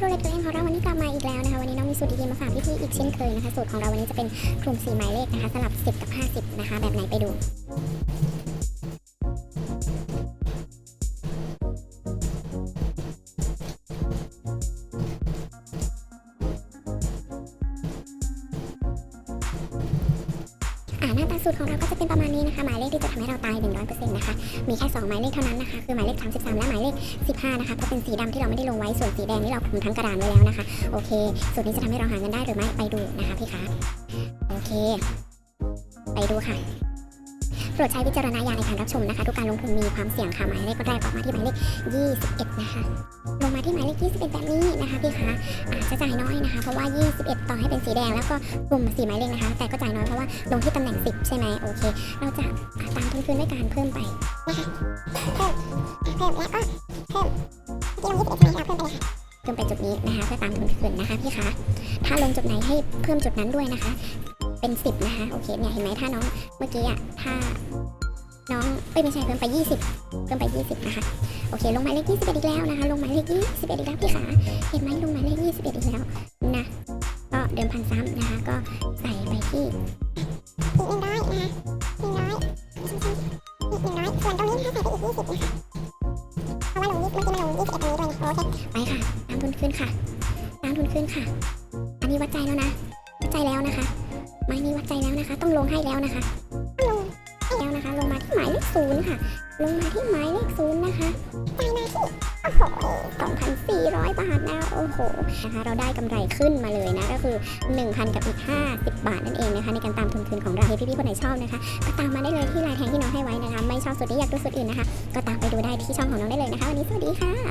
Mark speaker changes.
Speaker 1: โรเล็ตตัวเองของเราวันนี้กลับมาอีกแล้วนะคะ วันนี้น้องมีสูตรดีๆมาฝากพี่ๆอีกเช่นเคยนะคะ สูตรของเราวันนี้จะเป็นกลุ่มสีหมายเลขนะคะ สลับ 10 กับ 50 นะคะ แบบไหนไปดู อ่าหน้าตาสูตรของเราก็จะเป็นประมาณนี้นะคะ หมายเลขที่จะทำให้เราตาย 100%นะคะ มีแค่ 2 หมายเลขเท่านั้นนะคะ คือหมายเลข 33 และหมายเลข 15 นะคะ เพราะเป็นสีดำที่เราไม่ได้ลงไว้ ส่วนสีแดงนี่เราคุมทั้งกระดานไว้แล้วนะคะ โอเค สูตรนี้จะทำให้เราหาเงินได้หรือไม่ ไปดูนะคะพี่คะ โอเค ไปดูค่ะ โปรดใช้วิจารณญาณในการรับชมนะคะ ทุกการลงทุนมีความเสี่ยงค่ะหมายเลขแรกออกมาที่หมายเลข 21 นะคะ ลงมาที่หมายเลข 21 แบบนี้นะคะพี่คะอาจจะจ่ายน้อยนะคะ เพราะว่า 21 ต่อให้เป็นสีแดงแล้วก็กลุ่มสีหมายเลขนะคะ แต่ก็จ่ายน้อยเพราะว่าลงที่ตำแหน่ง 10 ใช่ไหมโอเค เราจะตามทุนคืนด้วยการเพิ่มไปนะคะ เพิ่ม เพิ่มแล้วก็เพิ่มที่ลง21ใช่ไหมเราเพิ่มไปเลยค่ะเพิ่มไปจุดนี้นะคะเพื่อตามทุนคืนนะคะพี่คะ ถ้าลงจุดไหนให้เพิ่มจุดนั้นด้วยนะคะ เป็น 10 นะคะโอเคเนี่ยเห็นไหมถ้าน้องเมื่อกี้อะถ้าน้องเอ้ยไม่ใช่เพิ่มไป 20 เพิ่มไป 20 นะคะ โอเค ลงหมายเลข21อีกแล้วนะคะ ลงหมายเลข21อีกแล้วพี่ขาเห็นไหมลงหมายเลข21อีกแล้วนะก็เดิมพันซ้ำนะคะ ก็ใส่ไปที่อีกหนึ่งร้อยนะคะหนึ่งร้อยอีกหนึ่งร้อยส่วนตรงนี้ถ้าใส่ไปอีกยี่สิบนะคะเพราะว่าลงยี่เมื่อกี้มันลงยี่สิบเอ็ดตรงนี้ด้วยนะโอเคไปค่ะตามทุนขึ้นค่ะตามทุนขึ้นค่ะ อันนี้วัดใจแล้วนะวัดใจแล้วนะคะ ไม้นี้วัดใจแล้วนะคะ ต้องลงให้แล้วนะคะลงให้แล้วนะคะ ลงมาที่หมายเลขศูนย์ค่ะ ลงมาที่หมายเลขศูนย์นะคะจ่ายมาที่โอ้โห2,400บาทนะโอ้โหนะคะเราได้กำไรขึ้นมาเลยนะก็คือ1,000กับอีก50บาทนั่นเองนะคะ ในการตามทุนคืนของเราพี่ๆคนไหนชอบนะคะก็ตามมาได้เลยที่ไลน์แทงที่น้องให้ไว้นะคะ ไม่ชอบสุดนี้อยากดูสุดอื่นนะคะ ก็ตามไปดูได้ที่ช่องของน้องได้เลยนะคะวันนี้สวัสดีค่ะ